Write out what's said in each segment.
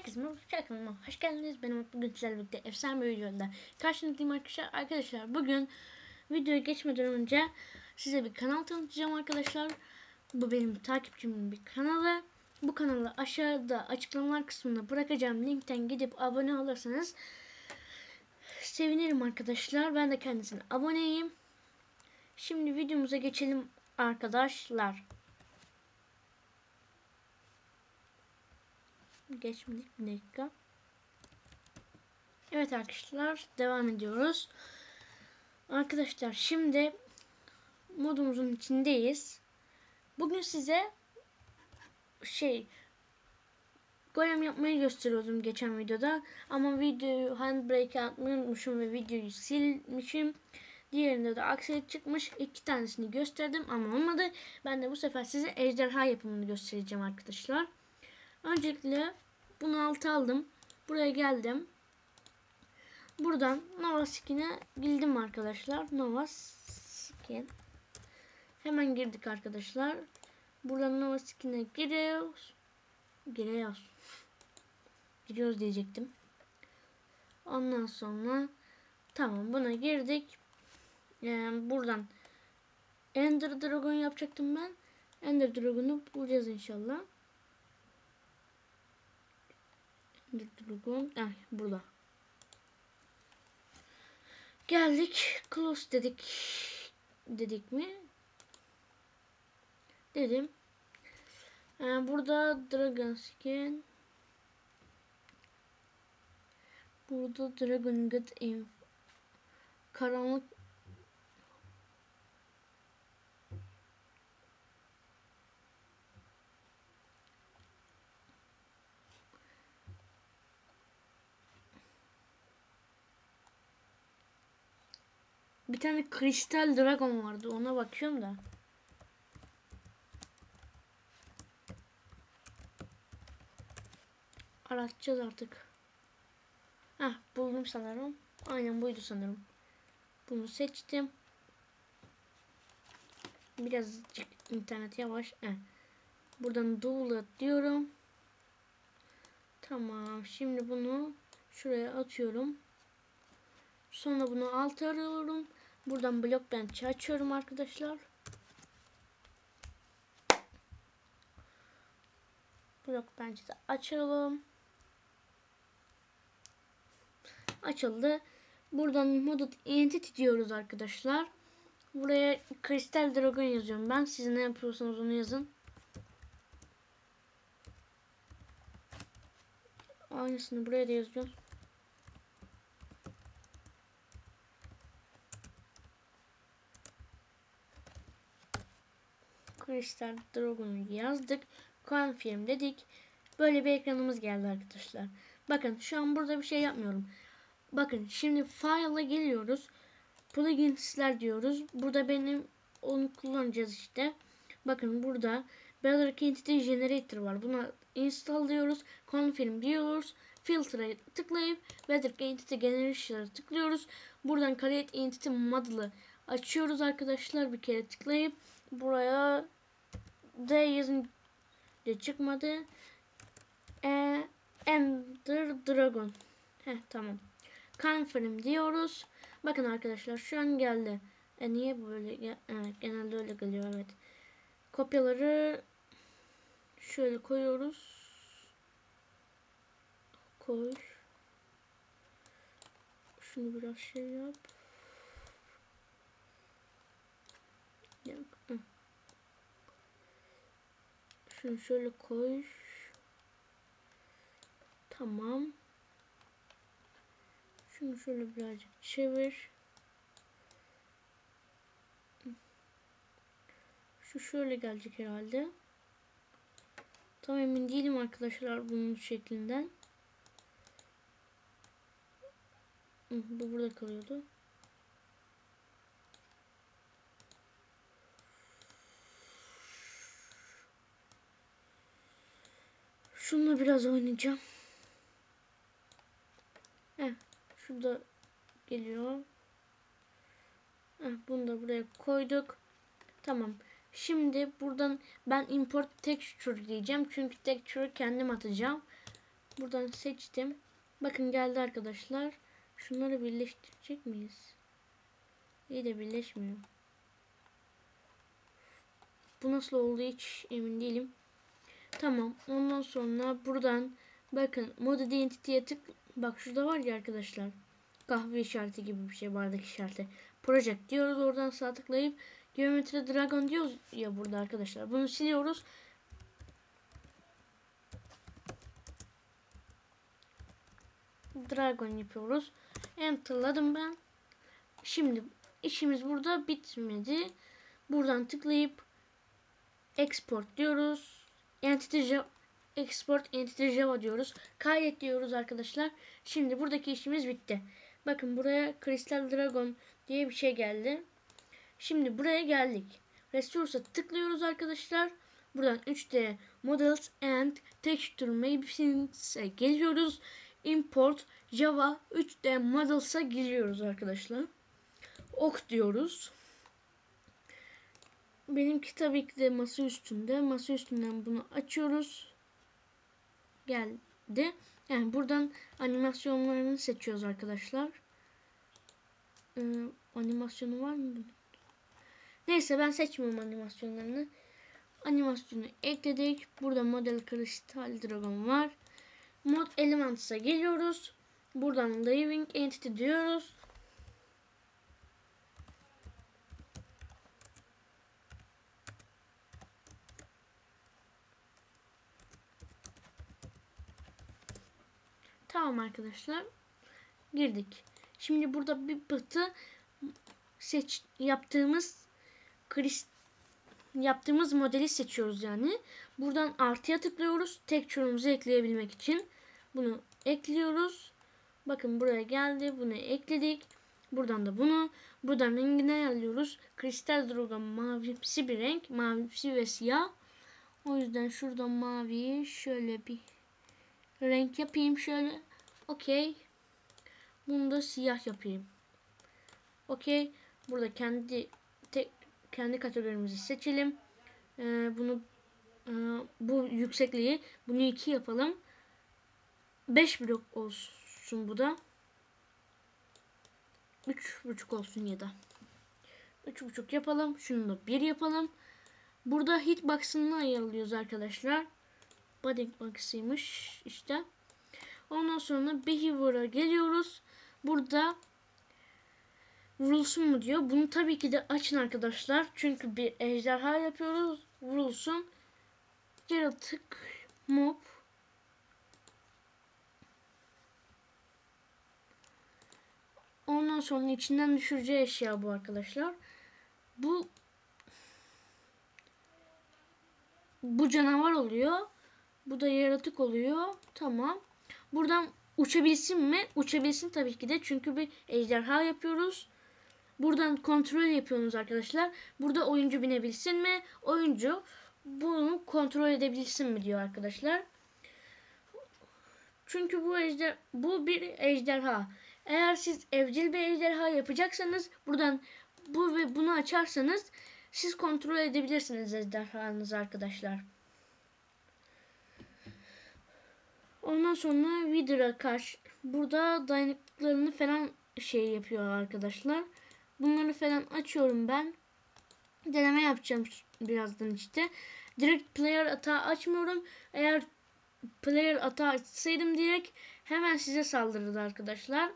Herkese merhaba, kanalıma hoş geldiniz. Benim bugün sizlerle birlikte efsane bir videoda karşınızdayım arkadaşlar. Arkadaşlar bugün videoya geçmeden önce size bir kanal tanıtacağım arkadaşlar. Bu benim takipçimin bir kanalı. Bu kanalı aşağıda açıklamalar kısmında bırakacağım linkten gidip abone olursanız sevinirim arkadaşlar. Ben de kendisine aboneyim. Şimdi videomuza geçelim arkadaşlar. Geçmedik bir dakika. Evet arkadaşlar devam ediyoruz. Arkadaşlar şimdi modumuzun içindeyiz. Bugün size şey golem yapmayı gösteriyordum geçen videoda. Ama videoyu handbrake atmayı unutmuşum ve videoyu silmişim. Diğerinde de aksilik çıkmış. İki tanesini gösterdim ama olmadı. Ben de bu sefer size ejderha yapımını göstereceğim arkadaşlar. Öncelikle bunu alt aldım. Buraya geldim. Buradan Nova Skin'e girdim arkadaşlar. Nova Skin. Hemen girdik arkadaşlar. Buradan Nova Skin'e giriyoruz. Giriyoruz. Giriyoruz diyecektim. Ondan sonra tamam buna girdik. Yani buradan Ender Dragon yapacaktım ben. Ender Dragon'u bulacağız inşallah. Ah, burada. Geldik. Close dedik. Dedik mi? Dedim. Ee, burada Dragon Skin. Burada Dragon God in karanlık Bir tane kristal dragon vardı. Ona bakıyorum da. Aratacağız artık. Heh buldum sanırım. Aynen buydu sanırım. Bunu seçtim. Birazcık internet yavaş. Heh. Buradan download diyorum. Tamam. Şimdi bunu şuraya atıyorum. Sonra bunu alt arıyorum. Buradan blok bench açıyorum arkadaşlar. Blok bench'i de açalım. Açıldı. Buradan modded entity diyoruz arkadaşlar. Buraya kristal dragon yazıyorum ben. Siz ne yapıyorsanız onu yazın. Aynısını buraya da yazıyorum. Kristal Dragon'u yazdık. Confirm dedik. Böyle bir ekranımız geldi arkadaşlar. Bakın şu an burada bir şey yapmıyorum. Bakın şimdi file'a geliyoruz. Plugins'ler diyoruz. Burada benim onu kullanacağız işte. Bakın burada Bedrock Entity Generator var. Buna install diyoruz. Confirm diyoruz. Filtre'ye tıklayıp Bedrock Entity Generator'a tıklıyoruz. Buradan Create Entity Model'ı açıyoruz arkadaşlar. Bir kere tıklayıp buraya D yazınca çıkmadı. E, Ender Dragon. Heh tamam. Confirm diyoruz. Bakın arkadaşlar şu an geldi. E niye böyle? Evet genelde öyle geliyor evet. Kopyaları şöyle koyuyoruz. Koy. Şunu biraz şey yap. Yok. Hı. Şunu şöyle koy. Tamam. Şunu şöyle birazcık çevir. Şu şöyle gelecek herhalde. Tam emin değilim arkadaşlar bunun şeklinden. Bu burada kalıyordu. Şununla biraz oynayacağım. Heh, şurada geliyor. Heh, bunu da buraya koyduk. Tamam. Şimdi buradan ben import texture diyeceğim. Çünkü texture'ı kendim atacağım. Buradan seçtim. Bakın geldi arkadaşlar. Şunları birleştirecek miyiz? İyi de birleşmiyor. Bu nasıl oldu hiç emin değilim. Tamam. Ondan sonra buradan bakın mod identity'ye tık bak şurada var ya arkadaşlar. Kahve işareti gibi bir şey bardak işareti. Project diyoruz. Oradan sağ tıklayıp Geometry Dragon diyoruz ya burada arkadaşlar. Bunu siliyoruz. Dragon yapıyoruz. Enter'ladım ben. Şimdi işimiz burada bitmedi. Buradan tıklayıp export diyoruz. Entity Java, export entity Java diyoruz. Kaydet diyoruz arkadaşlar. Şimdi buradaki işimiz bitti. Bakın buraya Crystal Dragon diye bir şey geldi. Şimdi buraya geldik. Resource'a tıklıyoruz arkadaşlar. Buradan 3D Models and Texture Maps'e geliyoruz. Import Java 3D Models'a giriyoruz arkadaşlar. Ok diyoruz. Benimki tabii ki de masa üstünde. Masa üstünden bunu açıyoruz. Geldi. Yani buradan animasyonlarını seçiyoruz arkadaşlar. Ee, animasyonu var mı? Neyse ben seçmiyorum animasyonlarını. Animasyonu ekledik. Burada model kristal dragon var. Mod elements'a geliyoruz. Buradan living entity diyoruz. Tamam arkadaşlar. Girdik. Şimdi burada bir pıtı seç yaptığımız krist yaptığımız modeli seçiyoruz yani. Buradan artıya tıklıyoruz. Texture'umuzu ekleyebilmek için. Bunu ekliyoruz. Bakın buraya geldi. Bunu ekledik. Buradan da bunu. Buradan rengini ayarlıyoruz. Kristal Dragon mavimsi bir renk. Mavimsi ve siyah. O yüzden şuradan maviyi şöyle bir renk yapayım şöyle. Okey. Bunu da siyah yapayım. Okey. Burada kendi tek kendi kategorimizi seçelim. Ee, bunu e, bu yüksekliği bunu iki yapalım. 5 blok olsun bu da. 3.5 olsun ya da. 3.5 yapalım. Şunu da 1 yapalım. Burada hitbox'ını ayarlıyoruz arkadaşlar. Body box'ıymış işte. Ondan sonra behavior'a geliyoruz. Burada Rules'un mu diyor. Bunu tabii ki de açın arkadaşlar. Çünkü bir ejderha yapıyoruz. Rules'un yaratık mob Ondan sonra içinden düşüreceği eşya bu arkadaşlar. Bu bu canavar oluyor. Bu da yaratık oluyor. Tamam. Buradan uçabilsin mi? Uçabilsin tabii ki de. Çünkü bir ejderha yapıyoruz. Buradan kontrol yapıyorsunuz arkadaşlar. Burada oyuncu binebilsin mi? Oyuncu bunu kontrol edebilsin mi diyor arkadaşlar. Çünkü bu ejder bu bir ejderha. Eğer siz evcil bir ejderha yapacaksanız buradan bu ve bunu açarsanız siz kontrol edebilirsiniz ejderhanızı arkadaşlar. Ondan sonra Wither'a karşı burada dayanıklarını falan şey yapıyor arkadaşlar. Bunları falan açıyorum ben. Deneme yapacağım birazdan işte. Direkt player atağı açmıyorum. Eğer player atağı açsaydım direkt hemen size saldırırdı arkadaşlar.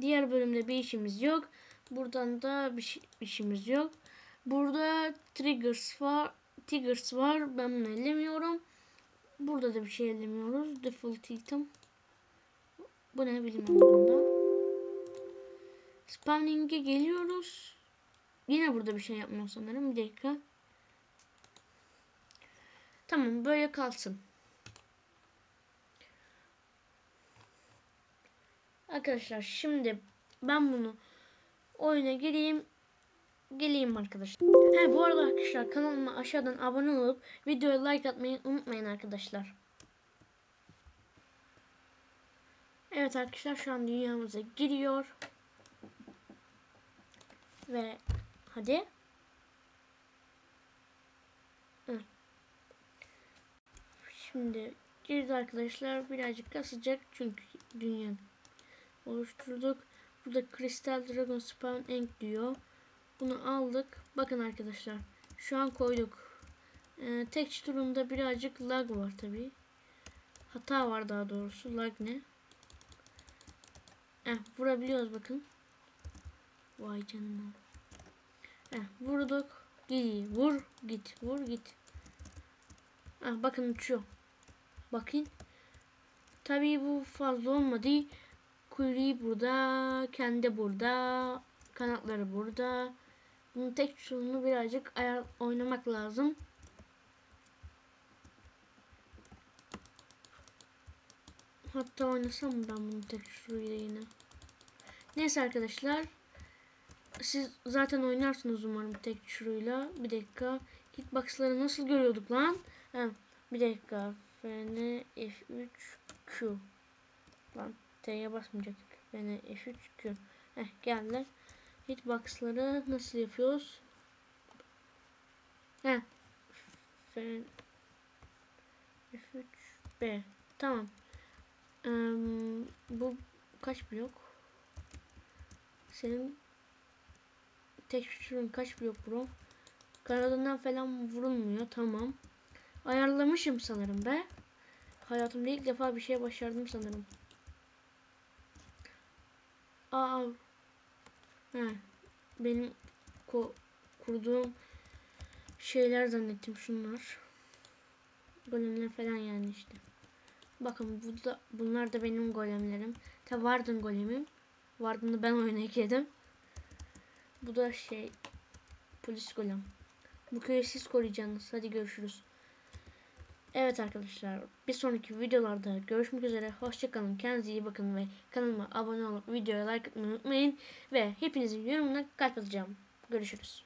Diğer bölümde bir işimiz yok. Buradan da bir işimiz yok. Burada triggers var. Triggers var. Ben bunu ellemiyorum. Burada da bir şey ellemiyoruz. Default item. Bu ne bilmiyorum bunda. Spawning'e geliyoruz. Yine burada bir şey yapmıyor sanırım. Bir dakika. Tamam böyle kalsın. Arkadaşlar şimdi ben bunu oyuna gireyim. Geleyim arkadaşlar. He bu arada arkadaşlar kanalıma aşağıdan abone olup videoya like atmayı unutmayın arkadaşlar. Evet arkadaşlar şu an dünyamıza giriyor. Ve hadi. Şimdi girdi arkadaşlar. Birazcık kasacak çünkü dünya oluşturduk. Burada Crystal Dragon Spawn Ink diyor. Bunu aldık. Bakın arkadaşlar. Şu an koyduk. Ee, texture'unda birazcık lag var tabi. Hata var daha doğrusu. Lag ne? Eh, vurabiliyoruz bakın. Vay canına. Eh, vurduk. Gidiyor. Vur git. Vur git. Ah, bakın uçuyor. Bakın. Tabii bu fazla olmadı. Kuyruğu burada. Kendi burada. Kanatları burada. Bunun tek şunu birazcık ayar oynamak lazım. Hatta oynasam mı ben bunu tek şuruyla yine. Neyse arkadaşlar. Siz zaten oynarsınız umarım tek şuruyla. Bir dakika. Hitbox'ları nasıl görüyorduk lan? Ha, bir dakika. FN F3 Q. Lan T'ye basmayacaktık. FN F3 Q. Heh geldi. Hitbox'ları nasıl yapıyoruz? Heh. FN F3 B. Tamam. Ee, bu kaç blok? Senin tek şurun kaç blok bro? Kanadından falan vurulmuyor. Tamam. Ayarlamışım sanırım be. Hayatımda ilk defa bir şey başardım sanırım. Aa. He. Benim kurduğum şeyler zannettim şunlar. Golemler falan yani işte. Bakın bu da, bunlar da benim golemlerim. Tabi Vardın golemim. Vardın'ı ben oynayıp yedim. Bu da şey polis golem. Bu köyü siz koruyacaksınız. Hadi görüşürüz. Evet arkadaşlar bir sonraki videolarda görüşmek üzere. Hoşçakalın. Kendinize iyi bakın ve kanalıma abone olup videoya like atmayı unutmayın. Ve hepinizin yorumuna kalp atacağım. Görüşürüz.